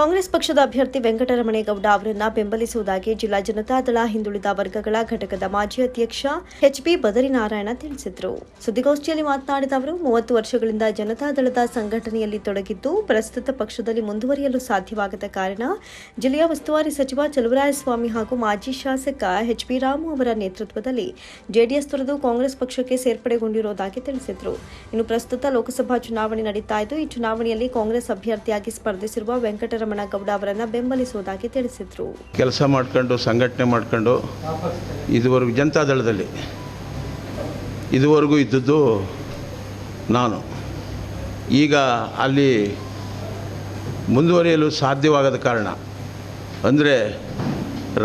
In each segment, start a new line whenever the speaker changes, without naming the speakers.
ಕಾಂಗ್ರೆಸ್ ಪಕ್ಷದ ಅಭ್ಯರ್ಥಿ ವೆಂಕಟರಮಣೇಗೌಡ ಅವರನ್ನ ಬೆಂಬಲಿಸುವುದಾಗಿ ಜಿಲ್ಲಾ ಜನತಾದಳ ಹಿಂದುಳಿದ ವರ್ಗಗಳ ಘಟಕದ ಮಾಜಿ ಅಧ್ಯಕ್ಷ ಎಚ್ಬಿ ಬದರಿನಾರಾಯಣ ತಿಳಿಸಿದರು. ಸುದ್ದಿಗೋಷ್ಠಿಯಲ್ಲಿ ಮಾತನಾಡಿದ ಅವರು, ಮೂವತ್ತು ವರ್ಷಗಳಿಂದ ಜನತಾದಳದ ಸಂಘಟನೆಯಲ್ಲಿ ತೊಡಗಿದ್ದು ಪ್ರಸ್ತುತ ಪಕ್ಷದಲ್ಲಿ ಮುಂದುವರಿಯಲು ಸಾಧ್ಯವಾಗದ ಕಾರಣ ಜಿಲ್ಲೆಯ ಉಸ್ತುವಾರಿ ಸಚಿವ ಚಲುವರಾಯಸ್ವಾಮಿ ಹಾಗೂ ಮಾಜಿ ಶಾಸಕ ಎಚ್ಬಿ ರಾಮು ಅವರ ನೇತೃತ್ವದಲ್ಲಿ ಜೆಡಿಎಸ್ ತೊರೆದು ಕಾಂಗ್ರೆಸ್ ಪಕ್ಷಕ್ಕೆ ಸೇರ್ಪಡೆಗೊಂಡಿರುವುದಾಗಿ ತಿಳಿಸಿದರು. ಇನ್ನು ಪ್ರಸ್ತುತ ಲೋಕಸಭಾ ಚುನಾವಣೆ ನಡೀತಾ ಇದ್ದು, ಈ ಚುನಾವಣೆಯಲ್ಲಿ ಕಾಂಗ್ರೆಸ್ ಅಭ್ಯರ್ಥಿಯಾಗಿ ಸ್ಪರ್ಧಿಸಿರುವ ವೆಂಕಟರಮಣಗೌಡ ಅವರನ್ನು ಬೆಂಬಲಿಸುವುದಾಗಿ ತಿಳಿಸಿದರು.
ಕೆಲಸ ಮಾಡ್ಕೊಂಡು, ಸಂಘಟನೆ ಮಾಡ್ಕೊಂಡು, ಇದುವರೆಗೂ ಜನತಾದಳದಲ್ಲಿ ಇದುವರೆಗೂ ಇದ್ದದ್ದು ನಾನು. ಈಗ ಅಲ್ಲಿ ಮುಂದುವರಿಯಲು ಸಾಧ್ಯವಾಗದ ಕಾರಣ ಅಂದರೆ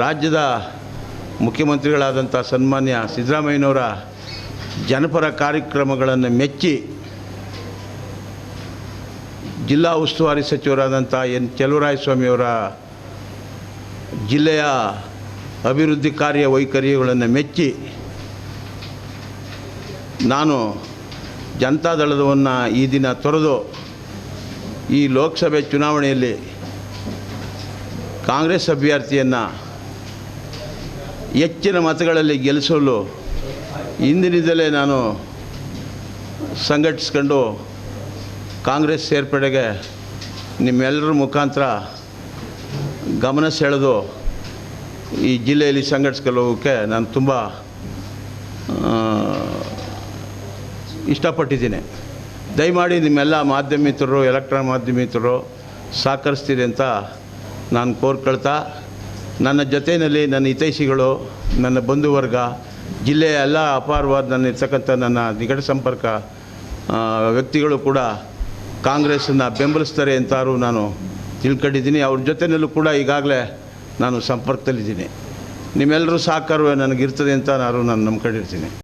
ರಾಜ್ಯದ ಮುಖ್ಯಮಂತ್ರಿಗಳಾದಂಥ ಸನ್ಮಾನ್ಯ ಸಿದ್ದರಾಮಯ್ಯನವರ ಜನಪರ ಕಾರ್ಯಕ್ರಮಗಳನ್ನು ಮೆಚ್ಚಿ ಜಿಲ್ಲಾ ಉಸ್ತುವಾರಿ ಸಚಿವರಾದಂಥ ಎನ್ ಚೆಲುವರಾಯಸ್ವಾಮಿಯವರ ಜಿಲ್ಲೆಯ ಅಭಿವೃದ್ಧಿ ಕಾರ್ಯ ವೈಖರಿಗಳನ್ನು ಮೆಚ್ಚಿ ನಾನು ಜನತಾದಳದವನ್ನು ಈ ದಿನ ತೊರೆದು ಈ ಲೋಕಸಭೆ ಚುನಾವಣೆಯಲ್ಲಿ ಕಾಂಗ್ರೆಸ್ ಅಭ್ಯರ್ಥಿಯನ್ನು ಹೆಚ್ಚಿನ ಮತಗಳಲ್ಲಿ ಗೆಲ್ಲಿಸಲು ಇಂದಿನಿಂದಲೇ ನಾನು ಸಂಘಟಿಸ್ಕೊಂಡು ಕಾಂಗ್ರೆಸ್ ಸೇರ್ಪಡೆಗೆ ನಿಮ್ಮೆಲ್ಲರ ಮುಖಾಂತರ ಗಮನ ಸೆಳೆದು ಈ ಜಿಲ್ಲೆಯಲ್ಲಿ ಸಂಘಟಿಸ್ಕೊಂಡು ಹೋಗೋಕ್ಕೆ ನಾನು ತುಂಬ ಇಷ್ಟಪಟ್ಟಿದ್ದೀನಿ. ದಯಮಾಡಿ ನಿಮ್ಮೆಲ್ಲ ಮಾಧ್ಯಮಿತರು ಎಲೆಕ್ಟ್ರಾನ್ ಮಾಧ್ಯಮಿತರು ಸಹಕರಿಸ್ತೀರಿ ಅಂತ ನಾನು ಕೋರ್ಕೊಳ್ತಾ, ನನ್ನ ಜೊತೆಯಲ್ಲಿ ನನ್ನ ಹಿತೈಷಿಗಳು, ನನ್ನ ಬಂಧುವರ್ಗ, ಜಿಲ್ಲೆಯ ಎಲ್ಲ ಅಪಾರವಾದ ನನ್ನ ಇರ್ತಕ್ಕಂಥ ನನ್ನ ನಿಕಟ ಸಂಪರ್ಕ ವ್ಯಕ್ತಿಗಳು ಕೂಡ ಕಾಂಗ್ರೆಸ್ಸನ್ನು ಬೆಂಬಲಿಸ್ತಾರೆ ಅಂತಾರು ನಾನು ತಿಳ್ಕೊಂಡಿದ್ದೀನಿ. ಅವ್ರ ಜೊತೆಯಲ್ಲೂ ಕೂಡ ಈಗಾಗಲೇ ನಾನು ಸಂಪರ್ಕದಲ್ಲಿದ್ದೀನಿ. ನಿಮ್ಮೆಲ್ಲರೂ ಸಹಕಾರವೇ ನನಗಿರ್ತದೆ ಅಂತ ನಾನು ನಾನು ನಂಬ್ಕೊಂಡಿರ್ತೀನಿ.